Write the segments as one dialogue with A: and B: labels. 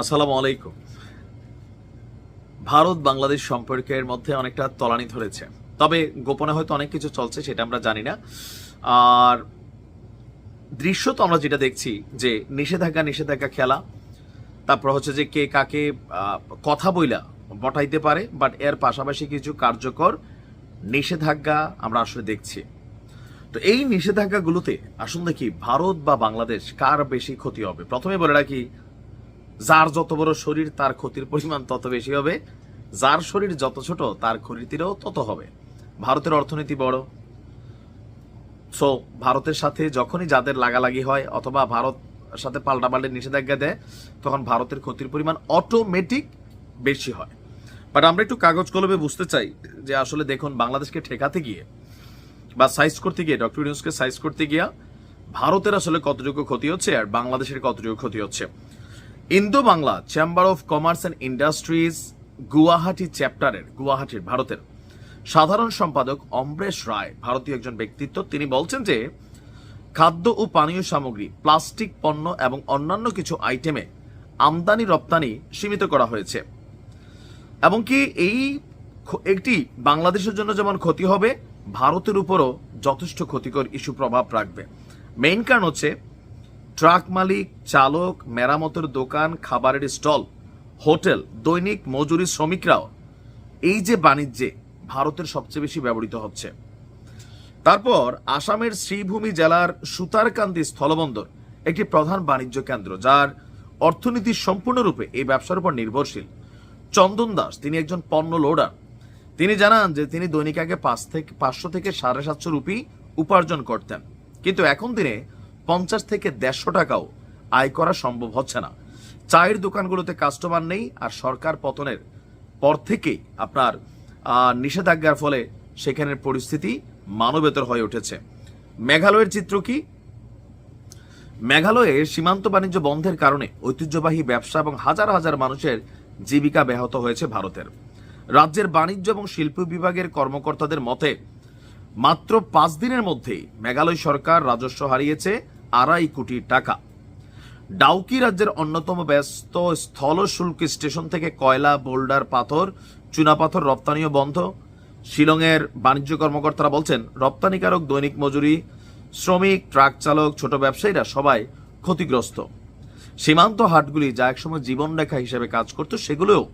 A: আসসালামু আলাইকুম। ভারত বাংলাদেশ সম্পর্কের মধ্যে অনেকটা তলানি ধরেছে। তবে গোপনে হয়তো অনেক কিছু চলছে সেটা আমরা জানি না। আর দৃশ্য তো আমরা যেটা দেখছি যে নিষেধাজ্ঞা নিষেধাজ্ঞা খেলা, তারপর হচ্ছে যে কে কাকে কথা বইলা বটাইতে পারে বাট এর পাশাপাশি কিছু কার্যকর নিষেধাজ্ঞা আমরা আসলে দেখছি। তো এই নিষেধাজ্ঞাগুলোতে আসুন দেখি ভারত বা বাংলাদেশ কার বেশি ক্ষতি হবে? প্রথমে বলে রাখি যার যত বড় শরীর, তার ক্ষতির পরিমাণ তত বেশি হবে। যার শরীর যত ছোট, তার ক্ষতিরও তত হবে। ভারতের অর্থনীতি বড়। সো ভারতের সাথে যখনই যাদের লাগালাগি হয় অথবা ভারত সাথে পাল্টাপাল্টে নিষেধাজ্ঞা দেয়, তখন ভারতের ক্ষতির পরিমাণ অটোমেটিক বেশি হয়। বাট আমরা একটু কাগজ কলমে বুঝতে চাই যে আসলে দেখুন, বাংলাদেশকে ঠেকাতে গিয়ে বা সাইজ করতে গিয়ে ডক্টর ইউনুসকে সাইজ করতে গিয়া ভারতের আসলে কতটুকু ক্ষতি হচ্ছে আর বাংলাদেশের কতটুকু ক্ষতি হচ্ছে। Indo Bangla chamber of commerce and industries Guwahati চ্যাপ্টারের, গুয়াহাটির, ভারতের সাধারণ সম্পাদক অমরেশ রায়, ভারতীয় একজন ব্যক্তিত্ব, তিনি বলছেন যে, খাদ্য ও পানীয় সামগ্রী, প্লাস্টিক পণ্য এবং অন্যান্য কিছু আইটেমে আমদানি রপ্তানি সীমিত করা হয়েছে। এবং কি এই একটি বাংলাদেশের জন্য যেমন ক্ষতি হবে, ভারতের উপরও যথেষ্ট ক্ষতিকর ইস্যু প্রভাব রাখবে। মেইন কারণ হচ্ছে ট্রাক মালিক, চালক, মেরামতের দোকান, খাবারের স্টল, হোটেল, দৈনিক মজুরি শ্রমিকরাও এই যে বাণিজ্যে ভারতের সবচেয়ে বেশি ব্যবহৃত হচ্ছে। তারপর আসামের শ্রীভূমি জেলার সুতারকান্দি স্থলবন্দর একটি প্রধান বাণিজ্য কেন্দ্র, যার অর্থনীতি সম্পূর্ণরূপে এই ব্যবসার উপর নির্ভরশীল। চন্দন দাস, তিনি একজন পণ্য লোডার। তিনি জানান যে তিনি দৈনিক আগে পাঁচ থেকে, পাঁচশো থেকে সাড়ে সাতশো রুপি উপার্জন করতেন। কিন্তু এখন দিনে পঞ্চাশ থেকে দেড়শো টাকাও আয় করা সম্ভব হচ্ছে না। চায়ের দোকানগুলোতে কাস্টমার নেই আর সরকার পতনের পর থেকেই আপনার নিষেধাজ্ঞার ফলে সেখানের পরিস্থিতি মানবেতর হয়ে উঠেছে। মেঘালয়ের চিত্র কি? মেঘালয়ে সীমান্ত বাণিজ্য বন্ধের কারণে ঐতিহ্যবাহী ব্যবসা এবং হাজার হাজার মানুষের জীবিকা ব্যাহত হয়েছে ভারতের। রাজ্যের বাণিজ্য এবং শিল্প বিভাগের কর্মকর্তাদের মতে, মাত্র পাঁচ দিনের মধ্যেই মেঘালয় সরকার রাজস্ব হারিয়েছে আড়াই কোটি টাকা। ডাউকি রাজ্যের অন্যতম ব্যস্ত স্থল শুল্ক স্টেশন থেকে কয়লা, বোল্ডার পাথর চুনাপাথর রপ্তানিও বন্ধ। শিলংয়ের বাণিজ্য কর্মকর্তারা বলছেন, রপ্তানিকারক দৈনিক মজুরি, শ্রমিক, ট্রাক চালক, ছোট ব্যবসায়ীরা সবাই ক্ষতিগ্রস্ত। সীমান্ত হাটগুলি যা একসময় জীবনরেখা হিসেবে কাজ করত, সেগুলোও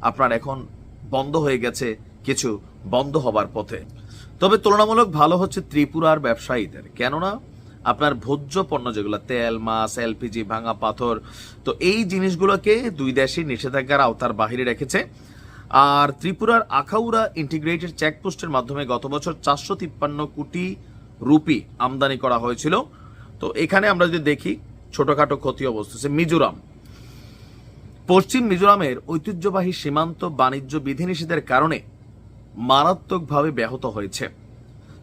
A: আপনার এখন বন্ধ হয়ে গেছে কিছু বন্ধ হবার পথে। তবে তুলনামূলক ভালো হচ্ছে ত্রিপুরার ব্যবসায়ীদের। কেননা আপনার ভোজ্য পণ্য যেগুলো, তেল, মাছ, এলপিজি, ভাঙা পাথর, তো এই জিনিসগুলোকে দুই দেশই নিষেধাজ্ঞার আওতার বাহিরে রেখেছে। আর ত্রিপুরার আখাউড়া ইন্টিগ্রেটেড চেকপোস্টের মাধ্যমে গত বছর চারশো তিপ্পান্ন কোটি রুপি আমদানি করা হয়েছিল। তো এখানে আমরা যদি দেখি, ছোটখাটো ক্ষতি অবস্থা মিজোরাম। পশ্চিম মিজোরামের ঐতিহ্যবাহী সীমান্ত বাণিজ্য বিধিনিষেধের কারণে মারাত্মকভাবে ব্যাহত হয়েছে,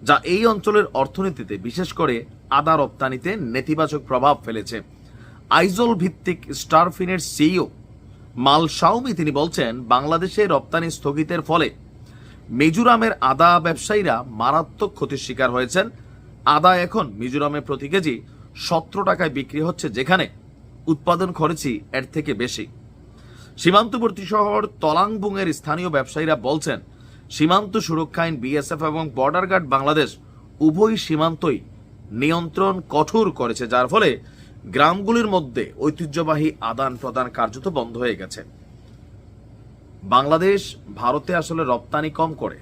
A: যা এই অঞ্চলের অর্থনীতিতে বিশেষ করে আদা রপ্তানিতে নেতিবাচক প্রভাব ফেলেছে। আইজল ভিত্তিক স্টারফিনের সিইও মাল শাওমি তিনি বলছেন, বাংলাদেশে রপ্তানি স্থগিতের ফলে মিজোরামের আদা ব্যবসায়ীরা মারাত্মক ক্ষতির শিকার হয়েছেন। আদা এখন মিজোরামে প্রতি কেজি সতেরো টাকায় বিক্রি হচ্ছে, যেখানে উৎপাদন খরচই এর থেকে বেশি। সীমান্তবর্তী শহর তলাংবুংয়ের স্থানীয় ব্যবসায়ীরা বলছেন, সীমান্ত সুরক্ষা আইন, বিএসএফ এবং বর্ডার গার্ড বাংলাদেশ উভয় সীমান্তই নিয়ন্ত্রণ কঠোর করেছে, যার ফলে গ্রামগুলির মধ্যে ঐতিহ্যবাহী আদান প্রদান কার্যত বন্ধ হয়ে গেছে। বাংলাদেশ ভারতে আসলে রপ্তানি কম করে।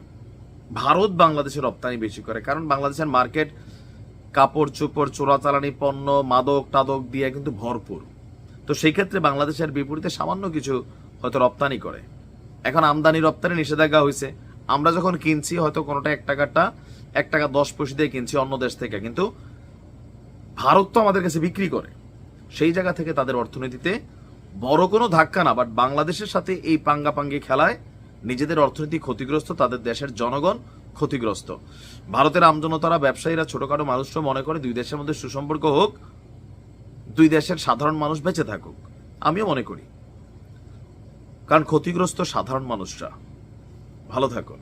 A: ভারত বাংলাদেশে রপ্তানি বেশি করে, কারণ বাংলাদেশের মার্কেট কাপড় চোপড় চোরাচালানি, পণ্য, মাদক, টাদক দিয়ে কিন্তু ভরপুর। তো সেই ক্ষেত্রে বাংলাদেশের বিপরীতে সামান্য কিছু হয়তো রপ্তানি করে। এখন আমদানি রপ্তানি নিষেধাজ্ঞা হয়েছে আমরা যখন কিনছি, হয়তো কোনোটা এক টাকাটা, এক টাকা দশ পয়সা দিয়ে কিনছি অন্য দেশ থেকে। কিন্তু ভারত তো আমাদের কাছে বিক্রি করে। সেই জায়গা থেকে তাদের অর্থনীতিতে বড় কোনো ধাক্কা না বাট বাংলাদেশের সাথে এই পাঙ্গাপাঙ্গি খেলায় নিজেদের অর্থনীতি ক্ষতিগ্রস্ত, তাদের দেশের জনগণ ক্ষতিগ্রস্ত। ভারতের আমজনতারা, ব্যবসায়ীরা, ছোটখাটো মানুষরা মনে করে দুই দেশের মধ্যে সুসম্পর্ক হোক, দুই দেশের সাধারণ মানুষ বেঁচে থাকুক। আমিও মনে করি। কারণ ক্ষতিগ্রস্ত সাধারণ মানুষরা। ভালো থাকুন।